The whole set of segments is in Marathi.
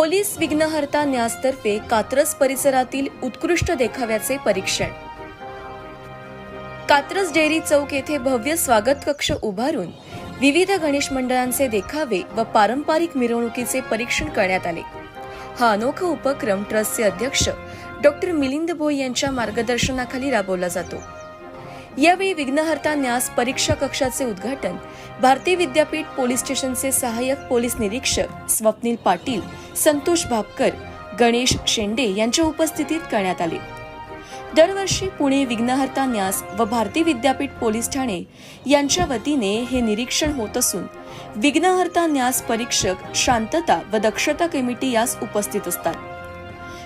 पोलीस विघ्नहर्ता न्यासतर्फे कात्रज परिसरातील उत्कृष्ट देखाव्याचे परीक्षण. कात्रज डेअरी चौक येथे भव्य स्वागत कक्ष उभारून विविध गणेश मंडळांचे देखावे व पारंपरिक मिरवणुकीचे परीक्षण करण्यात आले. हा अनोखा उपक्रम ट्रस्टचे अध्यक्ष डॉक्टर मिलिंद भोई यांच्या मार्गदर्शनाखाली राबवला जातो. यावेळी विघ्नहर्ता न्यास परीक्षा कक्षाचे उद्घाटन भारतीय विद्यापीठ पोलीस स्टेशनचे सहाय्यक पोलीस निरीक्षक स्वप्नील पाटील संतोष भापकर गणेश शेंडे यांच्या उपस्थितीत करण्यात आले. दरवर्षी पुणे विघ्नहर्ता न्यास व भारतीय विद्यापीठ पोलीस ठाणे यांच्या वतीने हे निरीक्षण होत असून विघ्नहर्ता न्यास परीक्षक शांतता व दक्षता कमिटी यास उपस्थित असतात.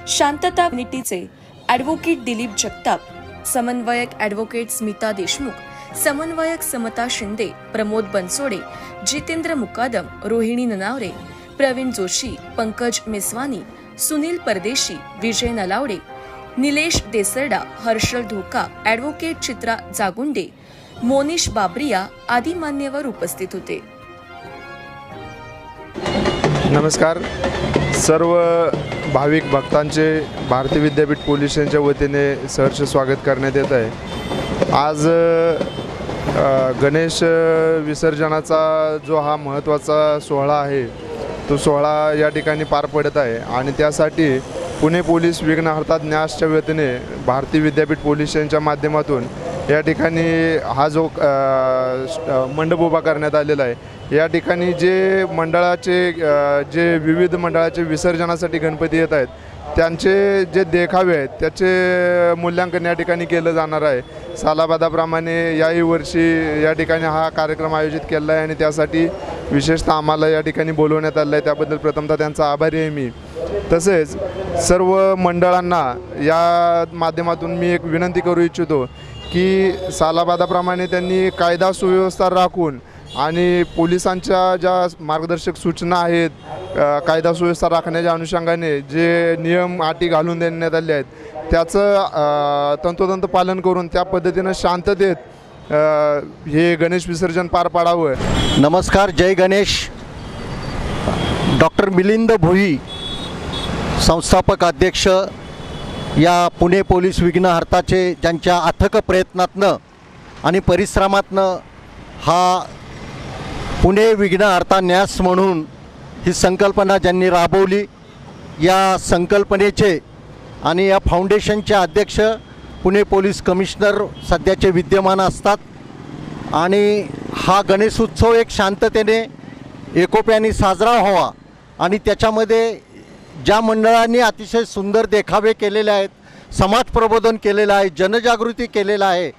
शांतता कमिटीचे ॲडव्होकेट दिलीप जगताप समन्वयक ॲडव्होकेट स्मिता देशमुख समन्वयक समता शिंदे प्रमोद बनसोडे जितेंद्र मुकादम रोहिणी ननावरे प्रवीण जोशी पंकज मेसवानी सुनील परदेशी विजय नलावडे निलेश देसरडा हर्षल धोका ॲडव्होकेट चित्रा जागुंडे मोनिश बाबरिया आदी मान्यवर उपस्थित होते. नमस्कार. सर्व भाविक भक्तांचे भारतीय विद्यापीठ पोलीस स्टेशनच्या वतीने सहर्ष स्वागत करण्यात येत आहे. आज गणेश विसर्जनाचा जो हा महत्त्वाचा सोहळा आहे तो सोहळा या ठिकाणी पार पडत आहे आणि त्यासाठी पुणे पोलीस विघ्नहर्ता न्यासच्या वतीने भारतीय विद्यापीठ पोलीस स्टेशनच्या माध्यमातून या ठिकाणी हा जो मंडप उभा करण्यात आलेला आहे या ठिकाणी जे मंडळाचे जे विविध मंडळाचे विसर्जनासाठी गणपती येत आहेत त्यांचे जे देखावे आहेत त्याचे मूल्यांकन या ठिकाणी केलं जाणार आहे. सालाबादाप्रमाणे याही वर्षी या ठिकाणी हा कार्यक्रम आयोजित केला आहे आणि त्यासाठी विशेषतः आम्हाला या ठिकाणी बोलवण्यात आलं आहे. त्याबद्दल प्रथमतः त्यांचा आभारी आहे मी. तसेच सर्व मंडळांना या माध्यमातून मी एक विनंती करू इच्छितो की सालाबादाप्रमाणे त्यांनी कायदा सुव्यवस्था राखून आणि पोलिसांच्या ज्या मार्गदर्शक सूचना आहेत कायदा सुव्यवस्था राखण्याच्या अनुषंगाने जे नियम अटी घालून देण्यात आले आहेत त्याचं तंतोतंत पालन करून त्या पद्धतीनं शांततेत हे गणेश विसर्जन पार पाडावं. नमस्कार जय गणेश. डॉक्टर मिलिंद भोई संस्थापक अध्यक्ष या पुणे पोलीस विघ्नहर्ताचे ज्यांच्या अथक प्रयत्नातनं आणि परिश्रमातनं हा पुणे विघ्नहर्ता न्यास म्हणून ही संकल्पना ज्यांनी राबवली या संकल्पनेचे आणि या फाउंडेशनचे अध्यक्ष पुणे पोलीस कमिशनर सध्याचे विद्यमान असतात. आणि हा गणेशोत्सव एक शांततेने एकोप्याने साजरा व्हावा आणि त्याच्यामध्ये ज्या मंडळांनी अतिशय सुंदर देखावे केलेले आहेत समाज प्रबोधन केलेलं आहे जनजागृती केलेलं आहे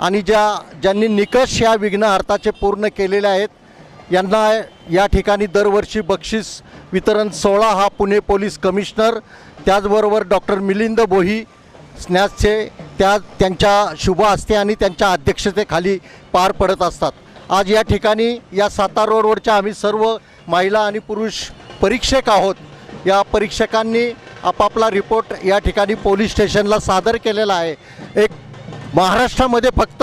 आणि ज्या ज्यांनी निकष या अर्थाचे पूर्ण केलेले आहेत यांना या ठिकाणी दरवर्षी बक्षीस वितरण सोहळा हा पुणे पोलीस कमिशनर त्याचबरोबर डॉक्टर मिलिंद बोही स्नॅचचे त्या त्यांच्या शुभ असते आणि त्यांच्या अध्यक्षतेखाली पार पडत असतात. आज या ठिकाणी या सातारा रोडवरच्या आम्ही सर्व महिला आणि पुरुष परीक्षक आहोत. या परीक्षकांनी आपापला रिपोर्ट या ठिकाणी पोलीस स्टेशनला सादर केलेला आहे. एक महाराष्ट्रामध्ये फक्त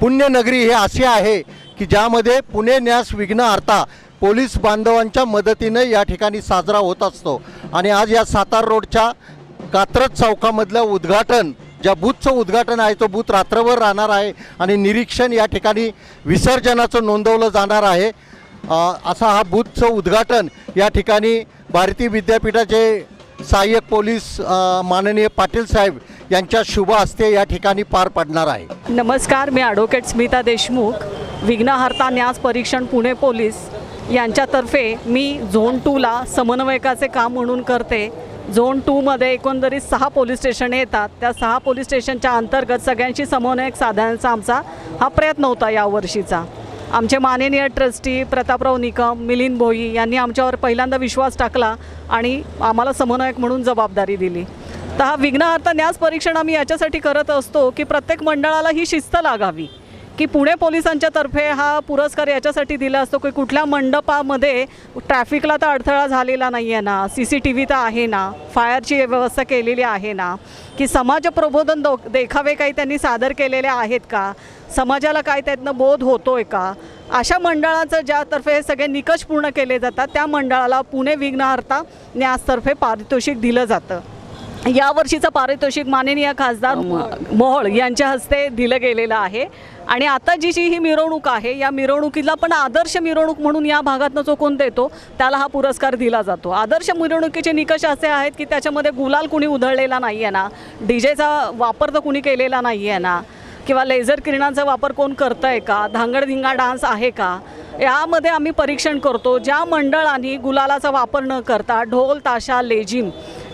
पुण्यनगरी हे असे आहे की ज्यामध्ये पुणे न्यास विघ्न अर्था पोलीस बांधवांच्या मदतीनं या ठिकाणी साजरा होत असतो. आणि आज या सातार रोडच्या कात्रज चौकामधलं उद्घाटन ज्या बूथचं उद्घाटन आहे तो बूथ रात्रभर राहणार आहे आणि निरीक्षण या ठिकाणी विसर्जनाचं नोंदवलं जाणार आहे. असा हा बूथचं उद्घाटन या ठिकाणी भारतीय विद्यापीठाचे सहाय्यक पोलीस माननीय पाटील साहेब यांच्या शुभ हस्ते या ठिकाणी पार पडणार आहे. नमस्कार मी ॲडव्होकेट स्मिता देशमुख विघ्नहर्ता न्यास परीक्षण पुणे पोलीस. यांच्यातर्फे मी झोन टूला समन्वयकाचे काम म्हणून करते. झोन टूमध्ये एकंदरीत सहा पोलीस स्टेशन येतात. त्या सहा पोलीस स्टेशनच्या अंतर्गत सगळ्यांशी समन्वयक साधण्याचा आमचा हा प्रयत्न होता यावर्षीचा आमचे माननीय ट्रस्टी प्रतापराव निकम मिलिंद भोई यांनी आमच्यावर पहिल्यांदा विश्वास टाकला आणि आम्हाला समन्वयक म्हणून जबाबदारी दिली. तर हा विघ्नहर्ता न्यास परीक्षण आम्ही याच्यासाठी करत असतो की प्रत्येक मंडळाला ही शिस्त लागावी. की पुणे पोलिसांच्या तर्फे हा पुरस्कार याच्यासाठी दिला असतो की कुठल्या मंडपामध्ये ट्रॅफिकला तर अडथळा झालेला नाही आहे ना सी सी टी व्ही तर आहे ना फायरची व्यवस्था केलेली आहे ना की समाज प्रबोधन दो देखावे काही त्यांनी सादर केलेले आहेत का? समाजाला काय त्यातनं बोध होतोय का? अशा मंडळाचं ज्यातर्फे हे सगळे निकष पूर्ण केले जातात त्या मंडळाला पुणे विघ्नहर्ता न्यासतर्फे पारितोषिक दिलं जातं. यावर्षीचं पारितोषिक माननीय खासदार म- मोहोळ यांच्या हस्ते दिलं गेलेलं आहे. आणि आता जी जी ही मिरवणूक आहे या मिरवणुकीला पण आदर्श मिरवणूक म्हणून या भागातनं जो कोण देतो त्याला हा पुरस्कार दिला जातो. आदर्श मिरवणुकीचे निकष असे आहेत की त्याच्यामध्ये गुलाल कुणी उधळलेला नाही आहे ना डी जेचा वापर तर कुणी केलेला नाही आहे ना किंवा लेझर किरणांचा वापर कोण करतं आहे का? धांगडधिंगा डान्स आहे का? यामध्ये आम्ही परीक्षण करतो. ज्या मंडळांनी गुलालाचा वापर न करता ढोल ताशा लेझिम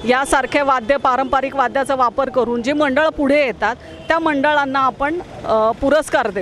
यासारख्या वाद्य पारंपरिक वाद्याचा वापर करून जी मंडळ पुढे येतात त्या मंडळांना आपण पुरस्कार देतो.